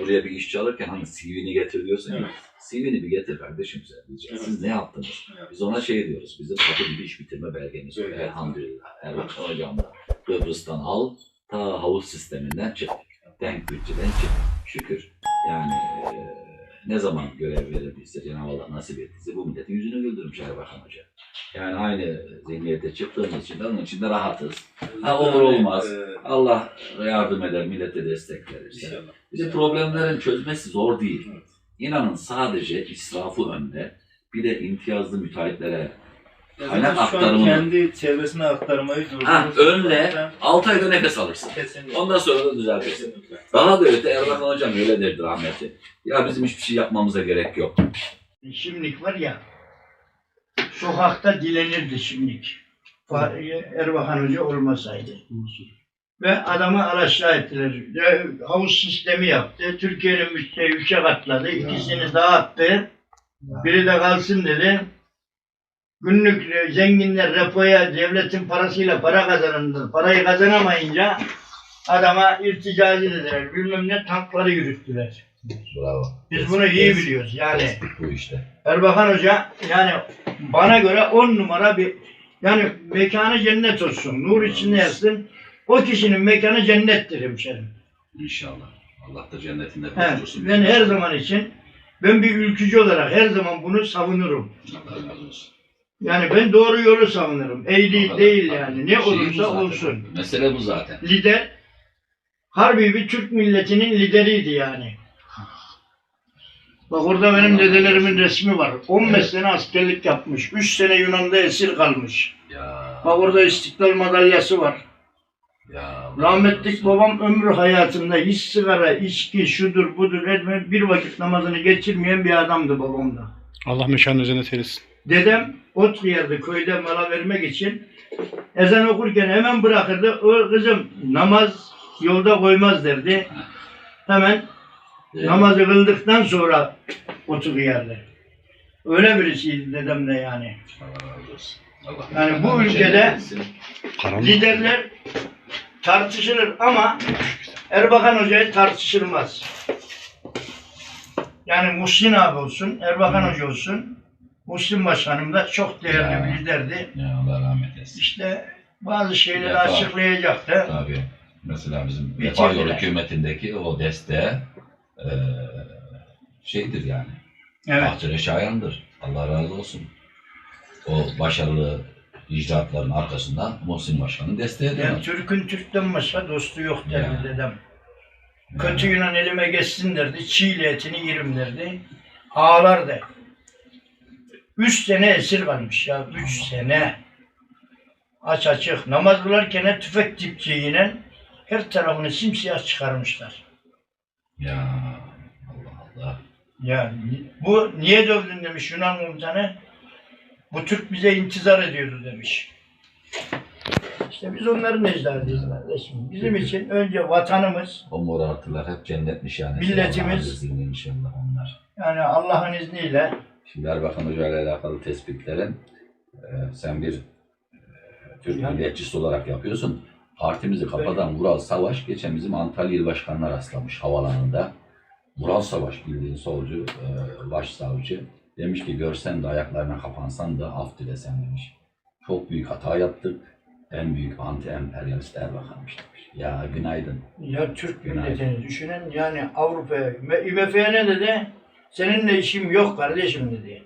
buraya bir işçi alırken hani CV'ni getir diyorsun ya. Evet. CV'ni bir getir kardeşim sen diyeceksin. Evet. Siz ne yaptınız? Evet. Biz ona şey diyoruz. Bizim kapı gibi iş bitirme belgemiz var. Evet. Elhamdülillah. Erbakan hocam da Kıbrıs'tan al ta havuz sisteminden çık. Denk bütçeden çık. Şükür. Yani e, ne zaman görev verildiyse Cenab-ı Allah nasip ettiyse bu milletin yüzünü güldürmüş Erbakan Hoca. Yani aynı zihniyete çıktığımız için de onun için de rahatız. Ha, olur olmaz. Ee, Allah yardım eder, millete destek verirse. İnşallah. Bize problemlerin çözmesi zor değil. İnanın sadece israfı önde, bir de imtiyazlı müteahhitlere Ya Kaynak zaten şu an aktarımını- kendi çevresine aktarmayı durdurmuş. ha, önle Zaten 6 ayda nefes alırsın. Kesinlikle. Ondan sonra da düzeltirsin. Kesinlikle. Daha da öte Erbakan Hocam öyle derdi rahmeti. Ya bizim hiçbir şey yapmamıza gerek yok. Şimdilik var ya, sokakta dilenirdi şimdilik. Fa- Erbakan Hoca olmasaydı. Ve adamı alaşağı ettiler. Ya, Havuz sistemi yaptı. Türkiye'nin müşteri üçe katladı. İkisini dağıttı. Biri de kalsın dedi. Günlük e, zenginler repoya devletin parasıyla para kazanırlar. Parayı kazanamayınca adama irticacı dediler. Bilmem ne tankları yürüttüler. Bravo. Biz bunu iyi biliyoruz. Yani Bu işte. Erbakan Hoca yani bana göre on numara bir yani mekanı cennet olsun. Nur içinde yatsın. O kişinin mekanı cennettir hemşerim. İnşallah. Allah da cennetinde kavuştursun. ben her zaman için ben bir ülkücü olarak her zaman bunu savunurum. Allah razı olsun. Yani ben doğru yolu savunurum. Eğri Allah- değil yani. Ne Şey bu olursa zaten. olsun. Mesele bu zaten. Lider harbi bir Türk milletinin lideriydi yani. Bak orada benim dedelerimin resmi var. 15 Evet. sene askerlik yapmış. 3 sene Yunan'da esir kalmış. Ya. Bak orada İstiklal madalyası var. Ya. Rahmetlik babam ömrü hayatında hiç sigara, içki, şudur budur etme bir vakit namazını geçirmeyen bir adamdı babam da. Allah mekanını cennet eylesin. Dedem ot yerdi köyde mala vermek için. Ezan okurken hemen bırakırdı. O kızım namaz yolda koymaz derdi. Hemen Evet. namazı kıldıktan sonra otu yerdi. Öyle birisiydi dedem de yani. Yani bu ülkede-. Liderler tartışılır ama Erbakan Hoca'yı tartışılmaz. Yani Muhsin abi olsun, Erbakan Hoca olsun, Muhsin Başkanım da çok değerli Ya. bir liderdi. Ya Allah rahmet eylesin. İşte bazı şeyleri Vefa. açıklayacaktı. Tabii. Mesela bizim. Vefa Yolu hükümetindeki o desteğe eee şeydir yani. Evet. Bahçeli Şayan'dır. Allah razı olsun. O başarılı icraatların arkasında Muhsin Başkan'ın desteği Yani. Türk'ün Türk'ten başka dostu yok derdi Ya. dedem. Yani Kötü Yunan elime geçsin derdi. Çiğli etini yerim derdi. Ağlardı. Üç sene esir kalmış ya. Üç sene. Aç açık. Namaz kılarken tüfek dipçiğiyle her tarafını simsiyah çıkarmışlar. Ya Allah Allah. Ya bu niye dövdün demiş Yunan komutanı. Bu Türk bize intizar ediyordu demiş. İşte biz onların ecdadıyız kardeşim. Bizim için önce vatanımız, O mor artılar hep cennet nişanesi. Milletimiz- inşallah onlar. yani Allah'ın izniyle Şimdi Erbakan Hoca ile alakalı tespitlerin e, sen bir e, Türk Ya. milliyetçisi olarak yapıyorsun. Partimizi kapadan Vural Savaş geçen bizim Antalya İl Başkanı'na rastlamış havalanında. Vural Savaş bildiğin solcu, e, başsavcı. Demiş ki görsen de ayaklarına kapansan da af dilesen demiş. Çok büyük hata yaptık. En büyük anti-emperyalist Erbakan'mış demiş. Ya günaydın. Ya Türk Günaydın. milletini düşünün yani Avrupa'ya, IMF'ye ne dedi? Seninle işim yok kardeşim dedi.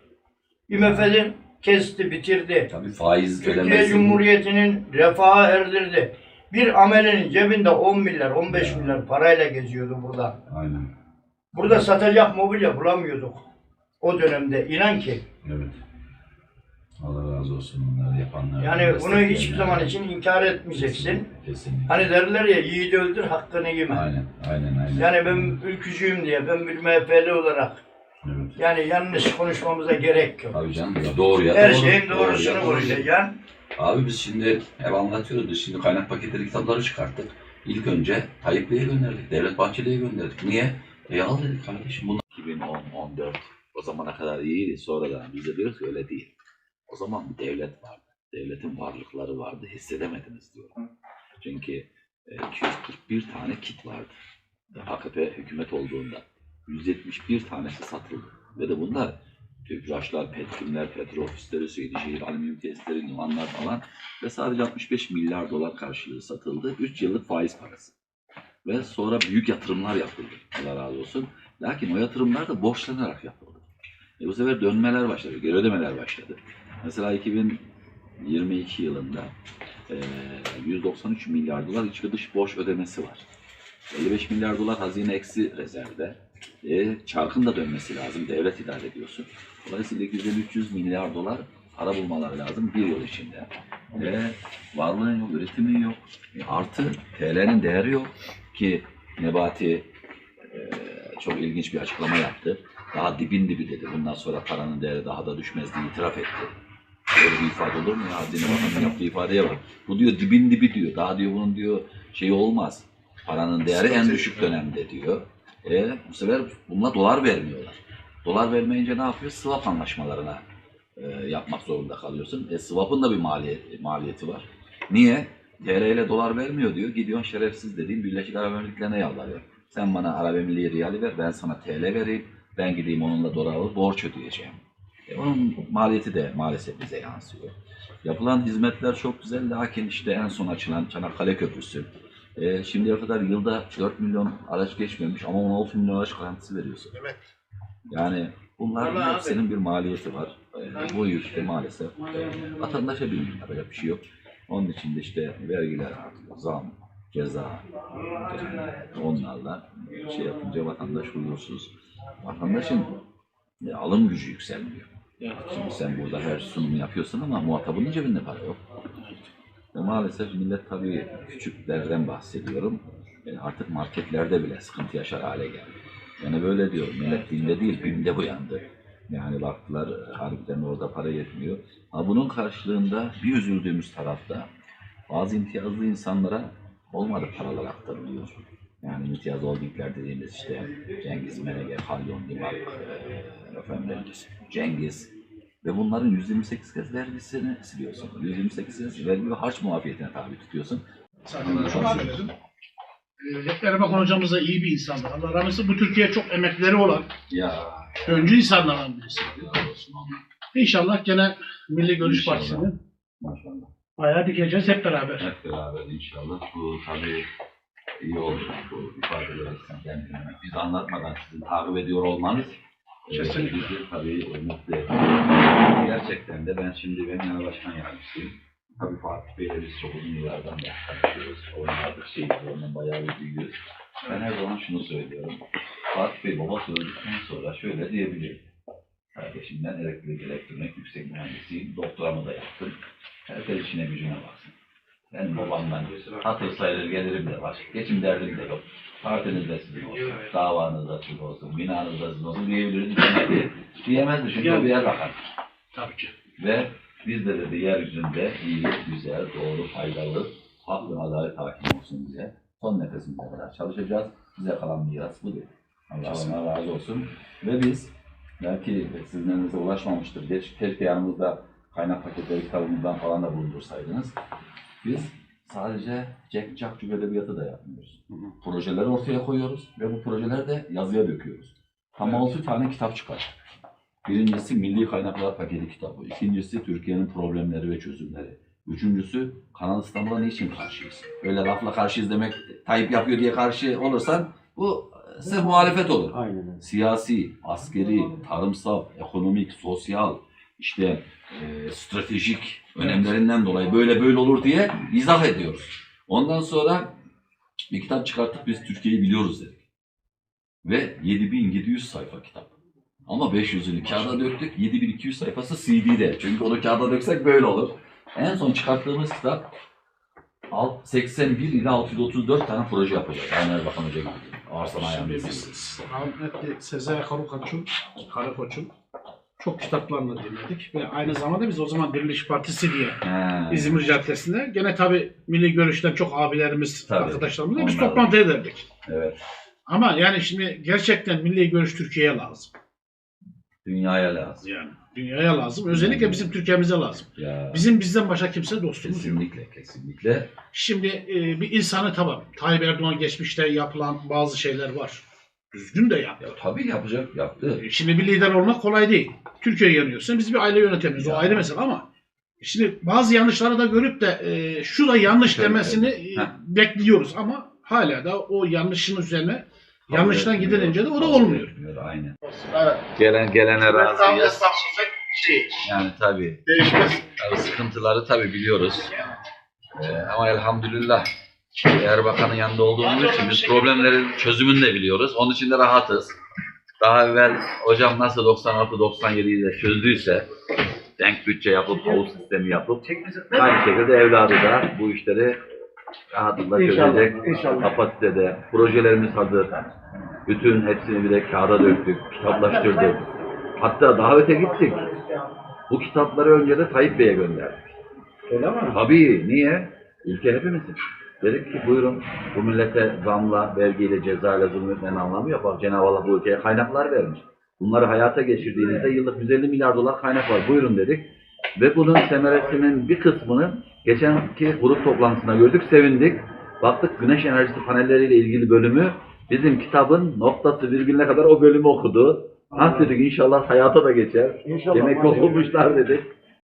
IMF'de kesti, bitirdi. Tabii faiz Türkiye ödemesi. Cumhuriyeti'nin refahı erdirdi. Bir amelenin cebinde 10 milyar, 15 Ya. milyar parayla geziyordu burada. Aynen. Burada satacak mobilya bulamıyorduk. O dönemde inan ki. Evet. Allah razı olsun onları yapanlar. Yani bunu hiçbir zaman için inkar etmeyeceksin. Kesinlikle. Hani derler ya yiğidi öldür hakkını yeme. Aynen, aynen, aynen. Yani ben ülkücüyüm diye ben bir MHP'li olarak Evet. yani yanlış konuşmamıza gerek yok. Abi canım ya doğru ya Her doğru. şeyin Doğru doğrusunu ya, doğru. konuşacaksın. Abi biz şimdi hep anlatıyoruz. Biz şimdi kaynak paketleri kitapları çıkarttık. İlk önce Tayyip Bey'e gönderdik. Devlet Bahçeli'ye gönderdik. Niye? E al dedik kardeşim bunu. 2010-14 o zamana kadar iyiydi. Sonra da biz de diyoruz ki öyle değil. O zaman bir devlet vardı. Devletin varlıkları vardı. Hissedemediniz diyorum. Çünkü e, 241 tane kit vardı. AKP hükümet olduğunda 171 tanesi satıldı. Ve de bunlar tüpraşlar, petroller, petrol ofisleri, Seydişehir, alüminyum testleri, limanlar falan ve sadece 65 milyar dolar karşılığı satıldı. 3 yıllık faiz parası. Ve sonra büyük yatırımlar yapıldı. Allah razı olsun. Lakin o yatırımlar da borçlanarak yapıldı. E bu sefer dönmeler başladı, geri ödemeler başladı. Mesela 2022 yılında eee 193 milyar dolar iç ve dış borç ödemesi var. 55 milyar dolar hazine eksi rezervde. E, çarkın da dönmesi lazım. Devlet idare ediyorsun. Dolayısıyla 250-300 milyar dolar para bulmaları lazım bir yıl içinde. E, varlığın yok, üretimin yok. E, artı TL'nin değeri yok ki Nebati e, çok ilginç bir açıklama yaptı. Daha dibin dibi dedi. Bundan sonra paranın değeri daha da düşmez diye itiraf etti. Böyle bir ifade olur mu ya? Hazine Bakanı'nın yaptığı ifadeye bak. Bu diyor dibin dibi diyor. Daha diyor bunun diyor şeyi olmaz. Paranın değeri en düşük dönemde diyor. E, bu sefer bununla dolar vermiyorlar. Dolar vermeyince ne yapıyor? Swap anlaşmalarına e, yapmak zorunda kalıyorsun. E, swap'ın da bir maliyeti, maliyeti var. Niye? TL ile dolar vermiyor diyor. Gidiyorsun şerefsiz dediğin Birleşik Arap Emirlikleri'ne yalvarıyor. Sen bana Arap Emirliği riyali ver, ben sana TL vereyim. Ben gideyim onunla dolar alıp borç ödeyeceğim. E, onun maliyeti de maalesef bize yansıyor. Yapılan hizmetler çok güzel lakin işte en son açılan Çanakkale Köprüsü. E, şimdiye kadar yılda 4 milyon araç geçmemiş ama 16 milyon araç garantisi veriyorsun. Evet. Yani bunların Vallahi hepsinin bir maliyeti var. E, bu yükte maalesef e, vatandaşa bilmiyor. Böyle bir şey yok. Onun için de işte vergiler artıyor, zam, ceza, e, onlarla şey yapınca vatandaş huzursuz. Vatandaşın e, alım gücü yükselmiyor. Şimdi sen burada her sunumu yapıyorsun ama muhatabının cebinde para yok. Ve maalesef millet tabii küçüklerden bahsediyorum. E, artık marketlerde bile sıkıntı yaşar hale geldi. Yani böyle diyor, millet dinde değil, bimde uyandı. Yani baktılar e, harbiden orada para yetmiyor. Ha bunun karşılığında bir üzüldüğümüz tarafta bazı imtiyazlı insanlara olmadı paralar aktarılıyor. Yani imtiyaz holdingler dediğimiz işte Cengiz Menege, Halyon Limak, e, Cengiz ve bunların 128 kez vergisini siliyorsun. 128 kez vergi ve harç muafiyetine tabi tutuyorsun. Zaten Hep Erbakan hocamız da iyi bir insandı. Allah rahmet eylesin. Bu Türkiye'ye çok emekleri olan, Ya öncü insanlardan birisi. İnşallah gene Milli Görüş İnşallah. Partisi'nin maşallah. ayağı dikeceğiz hep beraber. Hep beraber inşallah. Bu tabii iyi oldu. Bu ifadeleri sen kendine. Biz anlatmadan sizin takip ediyor olmanız Kesinlikle. bizi tabii mutlu ediyor. Gerçekten de ben şimdi ben yana başkan yardımcısıyım. Tabii Fatih Bey'le biz çok uzun yıllardan beri tanışıyoruz. Onlardır şey, ondan bayağı bir büyüyoruz. Ben her zaman şunu söylüyorum. Fatih Bey babası öldükten sonra şöyle diyebilirim. Kardeşim ben elektrik elektronik yüksek mühendisiyim. Doktoramı da yaptım. Herkes işine gücüne baksın. Benim babamdan hatır sayılır gelirim de var. Geçim derdim de yok. Partiniz de sizin olsun. Davanız da sizin olsun. Binanız da sizin olsun diyebiliriz. Diyemezdi. Diyemezdi o bir yer bakar. Tabii ki. Ve biz de dedi yeryüzünde iyi, güzel, doğru, faydalı, hak ve adalet hakim olsun diye son nefesimize kadar çalışacağız. Bize kalan miras budur. Allah ona razı olsun. Ve biz belki sizin elinize ulaşmamıştır. Geç, keşke yanımızda kaynak paketleri kitabımızdan falan da bulundursaydınız. Biz sadece Jack Cakçuk Edebiyatı da yapmıyoruz. Projeleri ortaya koyuyoruz ve bu projeleri de yazıya döküyoruz. Tam altı tane kitap çıkar. Birincisi Milli Kaynaklar Paketi kitabı. İkincisi Türkiye'nin problemleri ve çözümleri. Üçüncüsü Kanal İstanbul'a niçin karşıyız? Öyle lafla karşıyız demek Tayyip yapıyor diye karşı olursan bu e, sırf muhalefet olur. Aynen. Siyasi, askeri, tarımsal, ekonomik, sosyal, işte e, stratejik önemlerinden dolayı böyle böyle olur diye izah ediyoruz. Ondan sonra bir kitap çıkarttık biz Türkiye'yi biliyoruz dedik. Ve 7700 sayfa kitap. Ama 500'ünü kağıda döktük. 7200 sayfası CD'de. Çünkü onu kağıda döksek böyle olur. En son çıkarttığımız kitap alt- 81 ile 634 tane proje yapacak. Yani Erbakan Hoca gibi. Biz rahmetli Sezai Karakoç'un, Karakoç'un çok kitaplarını dinledik ve aynı zamanda biz o zaman Diriliş Partisi diye He. İzmir Caddesi'nde gene tabii Milli Görüş'ten çok abilerimiz, Tabii. arkadaşlarımızla biz toplantı ederdik. Evet. Ama yani şimdi gerçekten Milli Görüş Türkiye'ye lazım. Dünyaya lazım. Yani dünyaya lazım. Özellikle bizim Türkiye'mize lazım. Ya Bizim bizden başka kimse dostumuz yok. kesinlikle kesinlikle. Şimdi e, bir insanı tamam. Tayyip Erdoğan geçmişte yapılan bazı şeyler var. Düzgün de yaptı. Ya tabii yapacak yaptı. E, Şimdi bir lider olmak kolay değil. Türkiye yanıyorsun. Biz bir aile yönetemiyoruz. O Ya. ayrı mesele ama şimdi bazı yanlışları da görüp de e, şu da yanlış Şöyle, demesini evet. e, bekliyoruz ama hala da o yanlışın üzerine Kabul yanlıştan etmiyor, gidilince de o da olmuyor. etmiyor, Aynen. Evet. Gelen gelene razıyız. şey, Yani tabii. değişmez. Tabii sıkıntıları tabii biliyoruz. Ee, ama elhamdülillah Erbakan'ın yanında olduğumuz için biz problemlerin çözümünü de biliyoruz. Onun için de rahatız. Daha evvel hocam nasıl 96-97'yi de çözdüyse denk bütçe yapıp havuz sistemi yapıp aynı şekilde evladı da bu işleri rahatlıkla çözecek kapasitede. Projelerimiz hazır. Bütün hepsini bir de kağıda döktük, kitaplaştırdık. Hatta daha öte gittik. Bu kitapları önce de Tayyip Bey'e gönderdik. Öyle mi? Tabii. Niye? Ülke hepimizin. Dedik ki buyurun bu millete zamla, vergiyle, cezayla zulmetmenin anlamı yok. Bak Cenab-ı Allah bu ülkeye kaynaklar vermiş. Bunları hayata geçirdiğinizde yıllık 150 milyar dolar kaynak var. Buyurun dedik. Ve bunun semeresinin bir kısmını geçenki grup toplantısında gördük, sevindik. Baktık güneş enerjisi panelleriyle ilgili bölümü bizim kitabın noktası virgülüne kadar o bölümü okudu. Ha dedik inşallah hayata da geçer. İnşallah. Demek ki okumuşlar dedik.